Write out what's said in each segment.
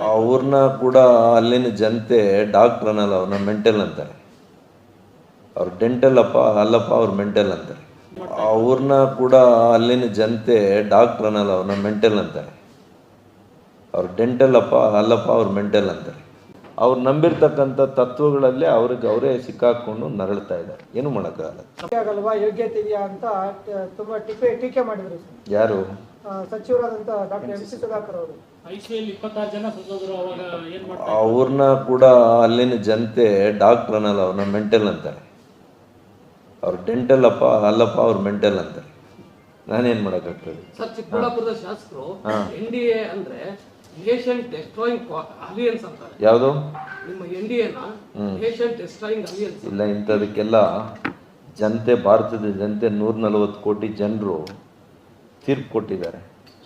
ಅವ್ರನ್ನ ಕೂಡ ಅಲ್ಲಿನ ಜನತೆ ಡಾಕ್ಟ್ರ್ ಅನ್ನಲ್ಲ ಅವ್ರನ್ನ ಮೆಂಟಲ್ ಅಂತಾರೆ. ಅವ್ರ ಡೆಂಟಲ್ ಅಪ್ಪ ಅಲ್ಲಪ್ಪ ಅವ್ರ ಮೆಂಟಲ್ ಅಂತಾರೆ. ಅವ್ರನ್ನ ಕೂಡ ಅಲ್ಲಿನ ಜನತೆ ಡಾಕ್ಟ್ರ್ ಅನ್ನಲ್ಲ ಅವ್ರನ್ನ ಮೆಂಟಲ್ ಅಂತಾರೆ. ಅವ್ರ ಡೆಂಟಲ್ ಅಪ್ಪ ಅಲ್ಲಪ್ಪ ಅವ್ರ ಮೆಂಟಲ್ ಅಂತಾರೆ. ಅವ್ರು ನಂಬಿರ್ತಕ್ಕಂಥ ತತ್ವಗಳಲ್ಲೇ ಅವ್ರಿಗೆ ಅವರೇ ಸಿಕ್ಕಾಕೊಂಡು ನರಳ್ತಾ ಇದ್ದಾರೆ. ಏನು ಮಾಡೋಕ್ಕಾಗಲ್ಲ. ಯೋಗ್ಯತೆ ಅಂತ ತುಂಬಾ ಟೀಕೆ ಟೀಕೆ ಮಾಡಿದ್ರು ಯಾರು? ಆ, ಸಚಿವರಾದಂತ ಡಾಕ್ಟರ್ ಎಂ ಸಿ ಸುಧಾಕರ್ ಅವರು. ಅವ್ರನ್ನ ಕೂಡ ಅಲ್ಲಿನ ಜನತೆ ಡಾಕ್ಟರ್ ಅನ್ನಲ್ಲ ಅವ್ರನ್ನ ಮೆಂಟಲ್ ಅಂತಾರೆ. ಅವ್ರ ಡೆಂಟಲ್ ಅಪ್ಪ ಅಲ್ಲಪ್ಪ ಅವ್ರು ಮೆಂಟಲ್ ಅಂತಾರೆ. ನಾನೇನ್ ಮಾಡಕ್ ಸರ್ ಚಿಕ್ಕಬಳ್ಳಾಪುರದ ಶಾಸಕರು. ಎನ್ ಡಿ ಎ ಅಂದ್ರೆ ಏಷ್ಯನ್ ಡೆಸ್ಟ್ರಾಯಿಂಗ್ ಅಲಿಯನ್ಸ್ ಅಂತಾರೆ. ಯಾವುದು? ನಿಮ್ಮ ಎನ್ ಡಿ ಎನ ಏಷ್ಯನ್ ಡೆಸ್ಟ್ರಾಯಿಂಗ್ ಅಲಿಯನ್ಸ್. ಇಲ್ಲ ಇಂಥದಕ್ಕೆಲ್ಲ ಜನತೆ ಭಾರತದ ಜನತೆ ನೂರ ನಲವತ್ತು ಕೋಟಿ ಜನರು ತೀರ್ಪು ಕೊಟ್ಟಿದ್ದಾರೆ.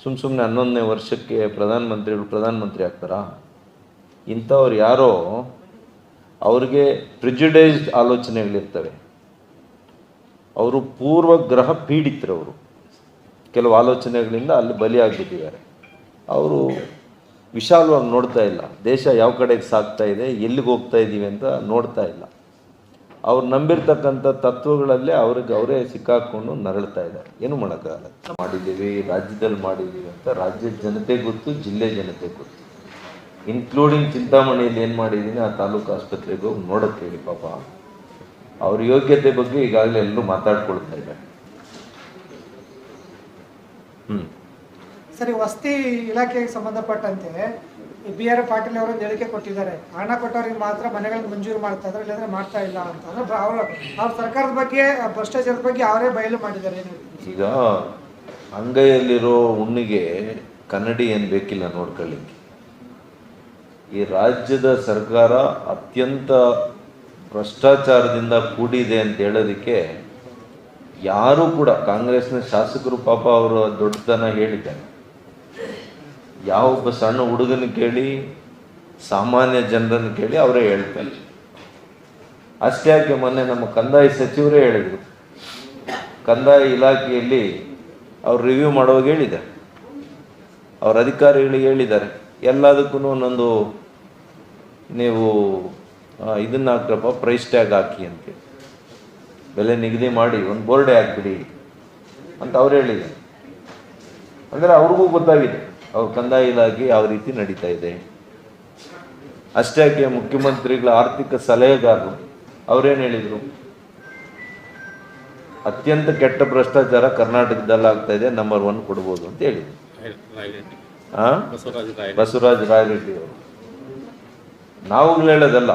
ಸುಮ್ಮ ಸುಮ್ಮನೆ ಹನ್ನೊಂದನೇ ವರ್ಷಕ್ಕೆ ಪ್ರಧಾನಮಂತ್ರಿಗಳು ಪ್ರಧಾನಮಂತ್ರಿ ಆಗ್ತಾರಾ? ಇಂಥವ್ರು ಯಾರೋ ಅವ್ರಿಗೆ ಪ್ರಿಜುಡೈಸ್ಡ್ ಆಲೋಚನೆಗಳಿರ್ತವೆ. ಅವರು ಪೂರ್ವಗ್ರಹ ಪೀಡಿತರವರು. ಕೆಲವು ಆಲೋಚನೆಗಳಿಂದ ಅಲ್ಲಿ ಬಲಿಯಾಗಿಬಿಟ್ಟಿದ್ದಾರೆ. ಅವರು ವಿಶಾಲವಾಗಿ ನೋಡ್ತಾ ಇಲ್ಲ. ದೇಶ ಯಾವ ಕಡೆಗೆ ಸಾಗ್ತಾ ಇದೆ, ಎಲ್ಲಿಗೆ ಹೋಗ್ತಾ ಇದ್ದೀವಿ ಅಂತ ನೋಡ್ತಾ ಇಲ್ಲ. ಅವ್ರು ನಂಬಿರ್ತಕ್ಕಂಥ ತತ್ವಗಳಲ್ಲೇ ಅವ್ರಿಗೆ ಅವರೇ ಸಿಕ್ಕಾಕೊಂಡು ನರಳ್ತಾ ಇದ್ದಾರೆ. ಏನು ಮಾಡೋಕ್ಕಾಗಲ್ಲ. ಮಾಡಿದ್ದೀವಿ, ರಾಜ್ಯದಲ್ಲಿ ಮಾಡಿದ್ದೀವಿ ಅಂತ ರಾಜ್ಯದ ಜನತೆ ಗೊತ್ತು, ಜಿಲ್ಲೆ ಜನತೆ ಗೊತ್ತು. ಇನ್ಕ್ಲೂಡಿಂಗ್ ಚಿಂತಾಮಣಿಯಲ್ಲಿ ಏನು ಮಾಡಿದ್ದೀನಿ, ಆ ತಾಲೂಕು ಆಸ್ಪತ್ರೆಗೆ ಹೋಗಿ ನೋಡಕ್ಕೆ ಹೇಳಿ ಪಾಪ. ಅವ್ರ ಯೋಗ್ಯತೆ ಬಗ್ಗೆ ಈಗಾಗಲೇ ಎಲ್ಲರೂ ಮಾತಾಡ್ಕೊಳ್ತಾ ಇದ್ದಾರೆ. ಹ್ಞೂ ಸರಿ, ವಸತಿ ಇಲಾಖೆಗೆ ಸಂಬಂಧಪಟ್ಟಂತೆ ಬಿ ಆರ್ ಪಾಟೀಲ್ ಅವರು ಹೇಳಿಕೆ ಕೊಟ್ಟಿದ್ದಾರೆ. ಹಣ ಕೊಟ್ಟವ್ರಿಗೆ ಮಾತ್ರ ಮನೆಗಳನ್ನು ಮಂಜೂರು ಮಾಡ್ತಾ ಇದ್ದಾರೆ, ಇಲ್ಲಾಂದ್ರೆ ಮಾಡ್ತಾ ಇಲ್ಲ ಅಂತ. ಅಂದ್ರೆ ಅವರು ಅವ್ರ ಸರ್ಕಾರದ ಬಗ್ಗೆ, ಭ್ರಷ್ಟಾಚಾರದ ಬಗ್ಗೆ ಅವರೇ ಬಯಲು ಮಾಡಿದ್ದಾರೆ ಈಗ ಅಂಗೈಯಲ್ಲಿರೋ ಹುಣ್ಣಿಗೆ ಕನ್ನಡಿ ಏನು ಬೇಕಿಲ್ಲ ನೋಡ್ಕೊಳ್ಳಿಕ್ಕೆ. ಈ ರಾಜ್ಯದ ಸರ್ಕಾರ ಅತ್ಯಂತ ಭ್ರಷ್ಟಾಚಾರದಿಂದ ಕೂಡಿದೆ ಅಂತ ಹೇಳೋದಕ್ಕೆ ಯಾರೂ ಕೂಡ ಕಾಂಗ್ರೆಸ್ನ ಶಾಸಕರು ಪಾಪ ಅವರು ದೊಡ್ಡತನ ಹೇಳಿದ್ದಾರೆ. ಯಾವ ಒಬ್ಬ ಸಣ್ಣ ಹುಡುಗನ ಕೇಳಿ, ಸಾಮಾನ್ಯ ಜನರನ್ನು ಕೇಳಿ ಅವರೇ ಹೇಳ್ತಾರೆ. ಅಷ್ಟೇ ಯಾಕೆ ಮೊನ್ನೆ ನಮ್ಮ ಕಂದಾಯ ಸಚಿವರೇ ಹೇಳಿದರು. ಕಂದಾಯ ಇಲಾಖೆಯಲ್ಲಿ ಅವ್ರು ರಿವ್ಯೂ ಮಾಡುವಾಗ ಹೇಳಿದ್ದಾರೆ. ಅವ್ರ ಅಧಿಕಾರಿಗಳಿಗೆ ಹೇಳಿದ್ದಾರೆ. ಎಲ್ಲದಕ್ಕೂ ಒಂದೊಂದು ನೀವು ಇದನ್ನ ಹಾಕ್ರಪ್ಪ ಪ್ರೈಸ್ ಟ್ಯಾಗ್ ಹಾಕಿ ಅಂತೇಳಿ ಬೆಲೆ ನಿಗದಿ ಮಾಡಿ, ಒಂದು ಬೋರ್ಡೆ ಹಾಕ್ಬಿಡಿ ಅಂತ ಅವ್ರು ಹೇಳಿದ್ದಾರೆ. ಅಂದರೆ ಅವ್ರಿಗೂ ಗೊತ್ತಾಗಿದೆ. ಅವ್ರ ಕಂದಾಯ ಇಲಾಖೆ ಯಾವ ರೀತಿ ನಡೀತಾ ಇದೆ? ಅಷ್ಟೇ ಯಾಕೆ ಮುಖ್ಯಮಂತ್ರಿಗಳ ಆರ್ಥಿಕ ಸಲಹೆಗಾರರು, ಅವರೇನು ಹೇಳಿದರು? ಅತ್ಯಂತ ಕೆಟ್ಟ ಭ್ರಷ್ಟಾಚಾರ ಕರ್ನಾಟಕದಲ್ಲಿ ಆಗ್ತಾ ಇದೆ ನಂಬರ್ ಒನ್ ಕೊಡ್ಬೋದು ಅಂತ ಹೇಳಿದ್ರು. ಬಸವರಾಜ ರಾಯರೆಡ್ಡಿ ಅವರು. ನಾವು ಹೇಳೋದಲ್ಲ,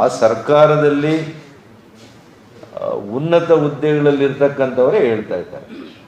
ಆ ಸರ್ಕಾರದಲ್ಲಿ ಉನ್ನತ ಹುದ್ದೆಗಳಲ್ಲಿ ಇರ್ತಕ್ಕಂಥವರೇ ಹೇಳ್ತಾ ಇದ್ದಾರೆ.